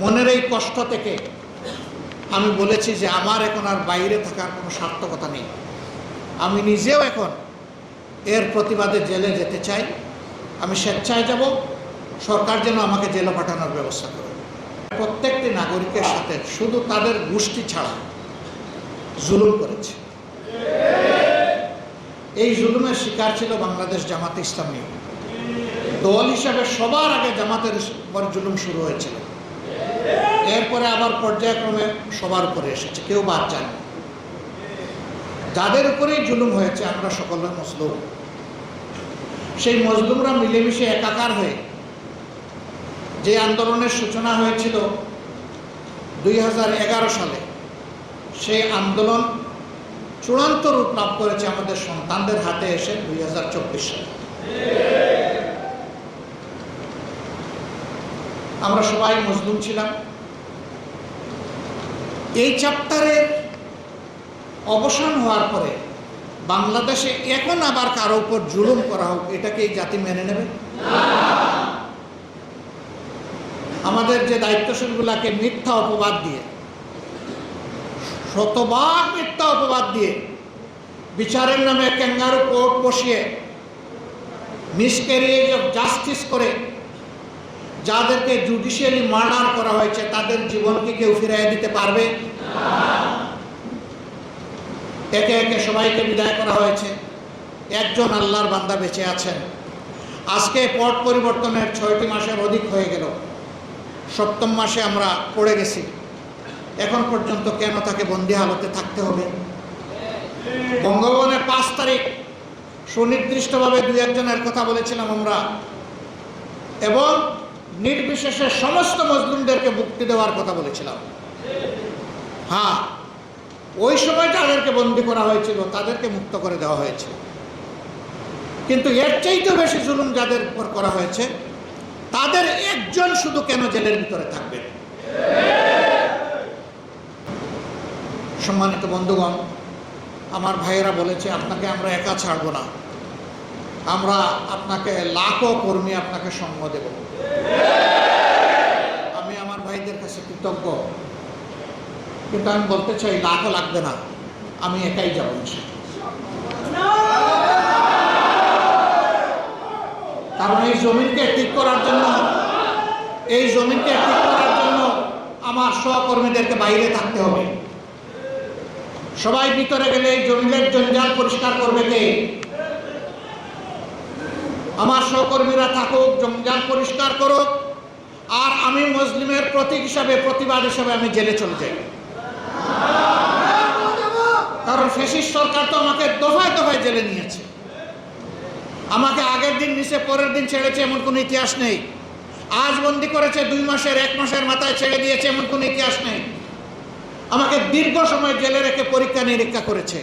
মনের এই কষ্ট থেকে আমি বলেছি যে আমার এখন আর বাইরে থাকার কোনো সার্থকতা নেই। আমি নিজেও এখন এর প্রতিবাদে জেলে যেতে চাই। আমি স্বেচ্ছায় যাব। সরকার যেন আমাকে জেলে পাঠানোর ব্যবস্থা করে। প্রত্যেকটি নাগরিকের সাথে শুধু তাদের গোষ্ঠী ছাড়া জুলুম করেছে। এই জুলুমের শিকার ছিল বাংলাদেশ জামাত ইসলামী দল হিসাবে সবার আগে জামাতের উপর জুলুম শুরু হয়েছিল। এরপরে আবার পর্যায়ক্রমে সবার উপরে এসেছে, কেউ বাদ যায়নি। যাদের উপরেই জুলুম হয়েছে, আমরা সকলে মজলুম। সেই মজলুমরা মিলেমিশে একাকার হয়ে যে আন্দোলনের সূচনা হয়েছিল দুই হাজার এগারো সালে, সেই আন্দোলন চূড়ান্ত রূপ লাভ করেছে আমাদের সন্তানদের হাতে এসে দুই হাজার চব্বিশ সালে। আমরা সবাই মজলুম ছিলাম। এই চ্যাপ্টারের অবসান হওয়ার পরে বাংলাদেশে এখন আবার কারও উপর জুলুম করা হোক এটাকে জাতি মেনে নেবে? আমাদের যে দায়িত্বশীলগুলাকে মিথ্যা অপবাদ দিয়ে, শতভাগ মিথ্যা অপবাদ দিয়ে বিচারের নামে ক্যাঙ্গারু কোর্ট বসিয়ে মিসক্যারিয়েজ অফ জাস্টিস করে যাদেরকে জুডিশিয়ালি মার্ডার করা হয়েছে, তাদের জীবনকে কেউ ফিরিয়ে দিতে পারবে? একে একে সবাইকে বিদায় করা হয়েছে। একজন আল্লাহর বান্দা বেঁচে আছেন। আজকে পট পরিবর্তনের ছয়টি মাসের অধিক হয়ে গেল। সপ্তম মাসে আমরা পড়ে গেছি। এখন পর্যন্ত কেন তাকে বন্দি হালতে থাকতে হবে? বঙ্গভবনে পাঁচ তারিখ, সুনির্দিষ্টভাবে দু একজনের কথা বলেছিলাম আমরা। এবং নির্বিশেষে সমস্ত মজলুমদেরকে মুক্তি দেওয়ার কথা বলেছিলাম। হ্যাঁ ওই সময় তাদেরকে বন্দি করা হয়েছিল, তাদেরকে মুক্ত করে দেওয়া হয়েছে। কিন্তু এর চাইতেও বেশি জুলুম যাদের উপর করা হয়েছে, তাদের একজন শুধু কেন জেলের ভিতরে থাকবে? সম্মানিত বন্ধুগণ, আমার ভাইয়েরা বলেছে, আপনাকে আমরা একা ছাড়বো না। আমরা আপনাকে লাখো কর্মী আপনাকে সঙ্গ দেব। আমি আমার ভাইদের কাছে কৃতজ্ঞ। কিন্তু আমি বলতে চাই লাখও লাগবে না। আমি একাই যাব কারণ এই জমিনকে ঠিক করার জন্য, এই জমিনকে ঠিক করার জন্য আমার সহকর্মীদেরকে বাইরে থাকতে হবে। সবাই ভিতরে গেলে এই জমিনের জঞ্জাল পরিষ্কার করবে কে? আমার সহকর্মীরা থাকুক জঞ্জাল পরিষ্কার করুক, আর আমি মুসলিমের প্রতীক হিসাবে, প্রতিবাদ হিসাবে আমি জেলে চলে যাই। কারণ ফেসিস সরকার তো আমাকে দফায় দফায় জেলে নিয়েছে। আমাকে আগের দিন নিচে, পরের দিন ছেড়েছে এমন কোনো ইতিহাস নেই। আজ বন্দি করেছে দুই মাসের, এক মাসের মাথায় ছেড়ে দিয়েছে এমন কোনো ইতিহাস নেই। আমাকে দীর্ঘ সময় জেলে রেখে পরীক্ষা নিরীক্ষা করেছে।